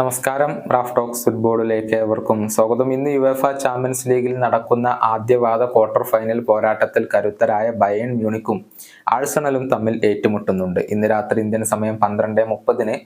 നമസ്കാരം Raf talks ഫുട്ബോളിലേക്ക് ഏവർക്കും സ്വാഗതം. ഇന്ന് യുവേഫ ചാമ്പ്യൻസ് ലീഗിൽ നടക്കുന്ന ആദ്യവാദ ക്വാർട്ടർ ഫൈനൽ പോരാട്ടത്തിൽ കരുത്തരായ ബയൺ മ്യൂണിക്കും ആഴ്സണലും തമ്മിൽ ഏറ്റുമുട്ടുന്നുണ്ട്. ഇന്ന് രാത്രി ഇന്ത്യൻ സമയം പന്ത്രണ്ട് മുപ്പതിന്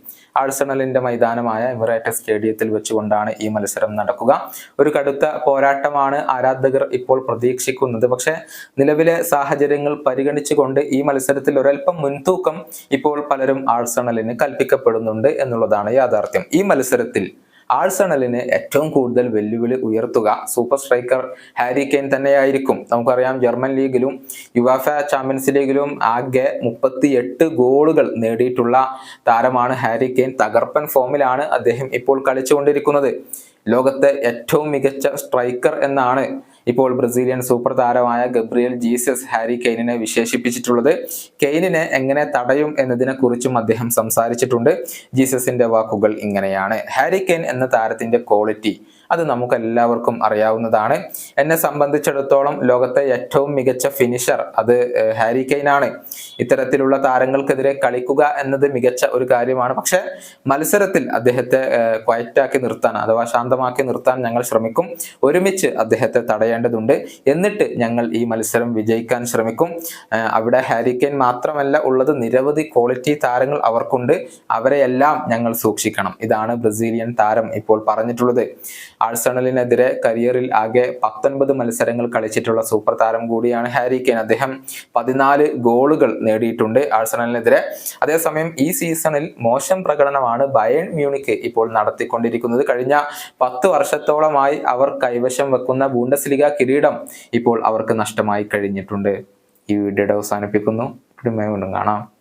ആഴ്സണലിന്റെ മൈതാനമായ എമിറേറ്റ് സ്റ്റേഡിയത്തിൽ വെച്ചുകൊണ്ടാണ് ഈ മത്സരം നടക്കുക. ഒരു കടുത്ത പോരാട്ടമാണ് ആരാധകർ ഇപ്പോൾ പ്രതീക്ഷിക്കുന്നത്. പക്ഷേ നിലവിലെ സാഹചര്യങ്ങൾ പരിഗണിച്ചുകൊണ്ട് ഈ മത്സരത്തിൽ ഒരൽപ്പം മുൻതൂക്കം ഇപ്പോൾ പലരും ആഴ്സണലിന് കൽപ്പിക്കപ്പെടുന്നുണ്ട് എന്നുള്ളതാണ് യാഥാർത്ഥ്യം. ഈ മത്സരത്തിൽ ആഴ്സണലിന് ഏറ്റവും കൂടുതൽ വെല്ലുവിളി ഉയർത്തുക സൂപ്പർ സ്ട്രൈക്കർ ഹാരി കെയ്ൻ തന്നെയായിരിക്കും. നമുക്കറിയാം ജർമ്മൻ ലീഗിലും യുവാഫ ചാമ്പ്യൻസ് ലീഗിലും ആകെ മുപ്പത്തി എട്ട് ഗോളുകൾ നേടിയിട്ടുള്ള താരമാണ് ഹാരി കെയ്ൻ. തകർപ്പൻ ഫോമിലാണ് അദ്ദേഹം ഇപ്പോൾ കളിച്ചുകൊണ്ടിരിക്കുന്നത്. ലോകത്തെ ഏറ്റവും മികച്ച സ്ട്രൈക്കർ എന്നാണ് ഇപ്പോൾ ബ്രസീലിയൻ സൂപ്പർ താരമായ ഗബ്രിയൽ ജീസസ് ഹാരി കെയ്നിനെ വിശേഷിപ്പിച്ചിട്ടുള്ളത്. കെയ്നിനെ എങ്ങനെ തടയും എന്നതിനെ കുറിച്ചും അദ്ദേഹം സംസാരിച്ചിട്ടുണ്ട്. ജീസസിന്റെ വാക്കുകൾ ഇങ്ങനെയാണ്. ഹാരി കെയ്ൻ എന്ന താരത്തിന്റെ ക്വാളിറ്റി അത് നമുക്ക് എല്ലാവർക്കും അറിയാവുന്നതാണ്. എന്നെ സംബന്ധിച്ചിടത്തോളം ലോകത്തെ ഏറ്റവും മികച്ച ഫിനിഷർ അത് ഹാരി കെയ്ൻ ആണ് ഇത്തരത്തിലുള്ള താരങ്ങൾക്കെതിരെ കളിക്കുക എന്നത് മികച്ച ഒരു കാര്യമാണ്. പക്ഷെ മത്സരത്തിൽ അദ്ദേഹത്തെ ക്വയറ്റാക്കി നിർത്താൻ അഥവാ ശാന്തമാക്കി നിർത്താൻ ഞങ്ങൾ ശ്രമിക്കും. ഒരുമിച്ച് അദ്ദേഹത്തെ തടയേണ്ടതുണ്ട്. എന്നിട്ട് ഞങ്ങൾ ഈ മത്സരം വിജയിക്കാൻ ശ്രമിക്കും. അവിടെ ഹാരി കെയ്ൻ മാത്രമല്ല ഉള്ളത് നിരവധി ക്വാളിറ്റി താരങ്ങൾ അവർക്കുണ്ട്. അവരെയെല്ലാം ഞങ്ങൾ സൂക്ഷിക്കണം. ഇതാണ് ബ്രസീലിയൻ താരം ഇപ്പോൾ പറഞ്ഞിട്ടുള്ളത്. ആഴ്സണലിനെതിരെ കരിയറിൽ ആകെ പത്തൊൻപത് മത്സരങ്ങൾ കളിച്ചിട്ടുള്ള സൂപ്പർ താരം കൂടിയാണ് ഹാരി കെയ്ൻ. അദ്ദേഹം പതിനാല് ഗോളുകൾ നേടിയിട്ടുണ്ട് ആഴ്സണലിനെതിരെ. അതേസമയം ഈ സീസണിൽ മോശം പ്രകടനമാണ് ബയൺ മ്യൂണിക്ക് ഇപ്പോൾ നടത്തിക്കൊണ്ടിരിക്കുന്നത്. കഴിഞ്ഞ പത്ത് വർഷത്തോളമായി അവർ കൈവശം വെക്കുന്ന ബൂണ്ടസ്ലിഗ കിരീടം ഇപ്പോൾ അവർക്ക് നഷ്ടമായി കഴിഞ്ഞിട്ടുണ്ട്. ഈ വീഡിയോയുടെ അവസാനിപ്പിക്കുന്നു. വീണ്ടും കാണാം.